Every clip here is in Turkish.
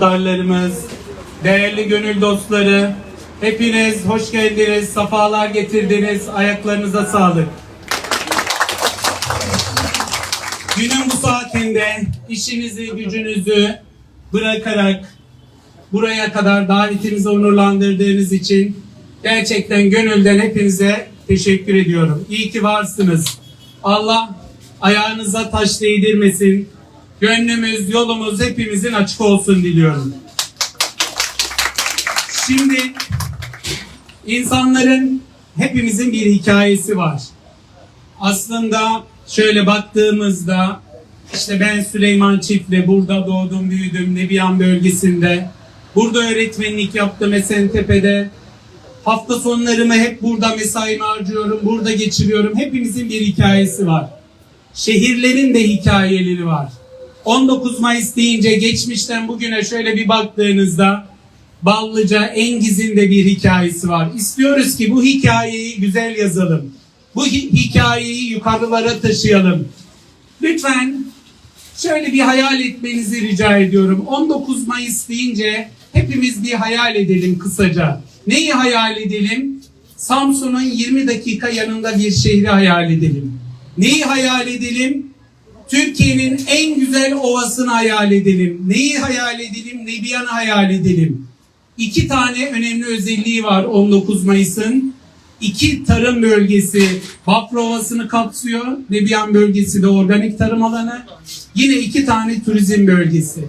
muhtarlarımız, değerli gönül dostları, hepiniz hoş geldiniz, safalar getirdiniz, ayaklarınıza sağlık. Günün bu saatinde işinizi, gücünüzü bırakarak buraya kadar davetimizi onurlandırdığınız için gerçekten gönülden hepinize teşekkür ediyorum. İyi ki varsınız. Allah ayağınıza taş değdirmesin. Gönlümüz, yolumuz hepimizin açık olsun diliyorum. Şimdi insanların hepimizin bir hikayesi var. Aslında şöyle baktığımızda işte ben Süleyman Çiftli burada doğdum büyüdüm Nebiyan bölgesinde. Burada öğretmenlik yaptım Esentepe'de. Hafta sonlarımı hep burada mesaimi harcıyorum, burada geçiriyorum. Hepimizin bir hikayesi var. Şehirlerin de hikayeleri var. 19 Mayıs deyince geçmişten bugüne şöyle bir baktığınızda Ballıca Engiz'in de bir hikayesi var. İstiyoruz ki bu hikayeyi güzel yazalım. Bu hi- hikayeyi yukarılara taşıyalım. Lütfen şöyle bir hayal etmenizi rica ediyorum. 19 Mayıs deyince hepimiz bir hayal edelim kısaca. Neyi hayal edelim? Samsun'un 20 dakika yanında bir şehri hayal edelim. Neyi hayal edelim? Türkiye'nin en güzel ovasını hayal edelim. Neyi hayal edelim? Nebiyan'ı hayal edelim. İki tane önemli özelliği var 19 Mayıs'ın. İki tarım bölgesi Bafra Ovası'nı kapsıyor. Nebiyan bölgesi de organik tarım alanı. Yine iki tane turizm bölgesi.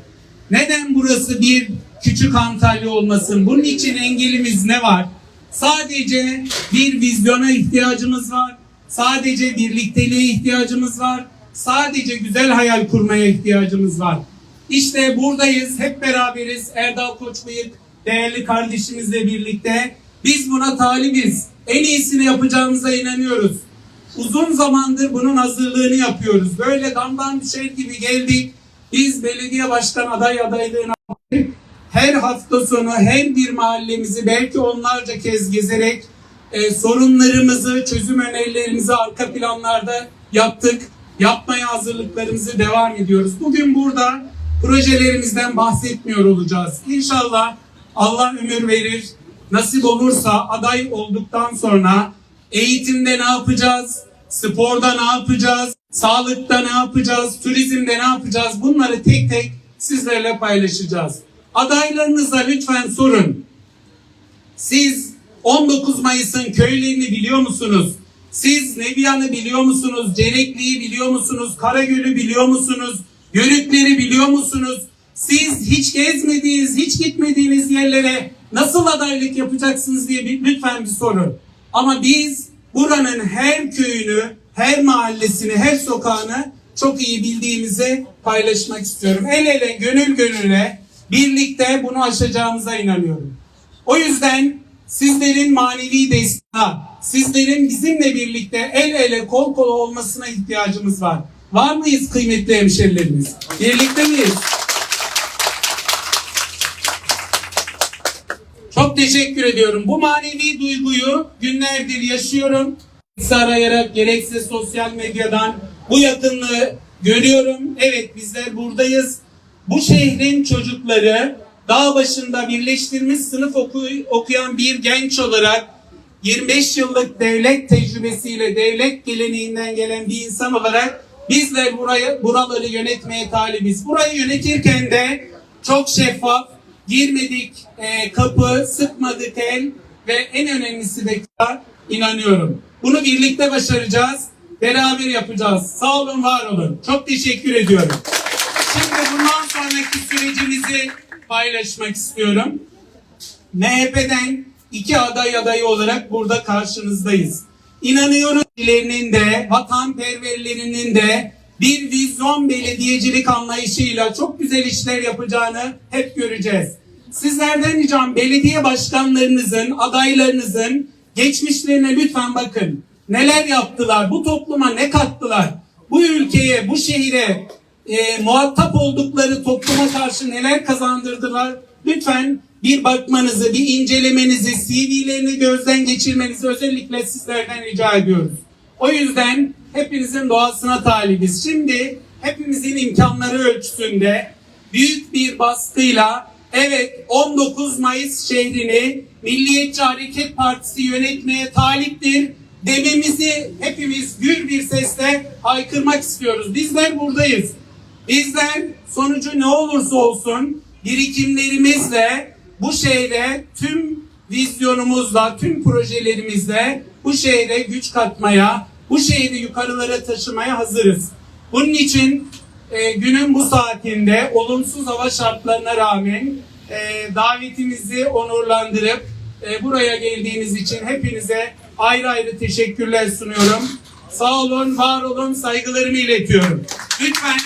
Neden burası bir küçük Antalya olmasın? Bunun için engelimiz ne var? Sadece bir vizyona ihtiyacımız var. Sadece birlikteliğe ihtiyacımız var. Sadece güzel hayal kurmaya ihtiyacımız var. İşte buradayız, hep beraberiz. Erdal Koçbıyık, değerli kardeşimizle birlikte. Biz buna talibiz. En iyisini yapacağımıza inanıyoruz. Uzun zamandır bunun hazırlığını yapıyoruz. Böyle damdan düşer gibi geldik. Biz belediye başkan aday adaylığına her hafta sonu her bir mahallemizi belki onlarca kez gezerek e, sorunlarımızı, çözüm önerilerimizi arka planlarda yaptık. Yapmaya hazırlıklarımızı devam ediyoruz. Bugün burada projelerimizden bahsetmiyor olacağız. İnşallah Allah ömür verir. Nasip olursa aday olduktan sonra eğitimde ne yapacağız? Sporda ne yapacağız? Sağlıkta ne yapacağız? Turizmde ne yapacağız? Bunları tek tek sizlerle paylaşacağız. Adaylarınıza lütfen sorun. Siz 19 Mayıs'ın köylerini biliyor musunuz? Siz Nebiyan'ı biliyor musunuz? Cerekli'yi biliyor musunuz? Karagöl'ü biliyor musunuz? Yörükleri biliyor musunuz? Siz hiç gezmediğiniz, hiç gitmediğiniz yerlere nasıl adaylık yapacaksınız diye bir, lütfen bir sorun. Ama biz buranın her köyünü, her mahallesini, her sokağını çok iyi bildiğimizi paylaşmak istiyorum. El ele, gönül gönüle birlikte bunu aşacağımıza inanıyorum. O yüzden sizlerin manevi desteği, sizlerin bizimle birlikte el ele kol kola olmasına ihtiyacımız var. Var mıyız kıymetli hemşerilerimiz? Birlikte miyiz? Çok teşekkür ediyorum. Bu manevi duyguyu günlerdir yaşıyorum. Arayarak gerekse sosyal medyadan bu yakınlığı görüyorum. Evet bizler buradayız. Bu şehrin çocukları dağ başında birleştirilmiş sınıf oku- okuyan bir genç olarak 25 yıllık devlet tecrübesiyle, devlet geleneğinden gelen bir insan olarak bizler burayı, buraları yönetmeye talibiz. Burayı yönetirken de çok şeffaf, girmedik e, kapı, sıkmadık el ve en önemlisi de inanıyorum. Bunu birlikte başaracağız, beraber yapacağız. Sağ olun, var olun. Çok teşekkür ediyorum. Şimdi bundan sonraki sürecimizi paylaşmak istiyorum. MHP'den iki aday adayı olarak burada karşınızdayız. İnanıyorum ilerinin de, vatanperverlerinin de bir vizyon belediyecilik anlayışıyla çok güzel işler yapacağını hep göreceğiz. Sizlerden ricam belediye başkanlarınızın, adaylarınızın geçmişlerine lütfen bakın. Neler yaptılar, bu topluma ne kattılar, bu ülkeye, bu şehire e, muhatap oldukları topluma karşı neler kazandırdılar? Lütfen bir bakmanızı, bir incelemenizi, CV'lerini gözden geçirmenizi özellikle sizlerden rica ediyoruz. O yüzden hepinizin doğasına talibiz. Şimdi hepimizin imkanları ölçüsünde büyük bir baskıyla Evet 19 Mayıs şehrini Milliyetçi Hareket Partisi yönetmeye taliptir dememizi hepimiz gür bir sesle haykırmak istiyoruz. Bizler buradayız. Bizler sonucu ne olursa olsun birikimlerimizle bu şehre tüm vizyonumuzla, tüm projelerimizle bu şehre güç katmaya, bu şehri yukarılara taşımaya hazırız. Bunun için e, günün bu saatinde olumsuz hava şartlarına rağmen e, davetimizi onurlandırıp e, buraya geldiğiniz için hepinize ayrı ayrı teşekkürler sunuyorum. Sağ olun, var olun, saygılarımı iletiyorum. Lütfen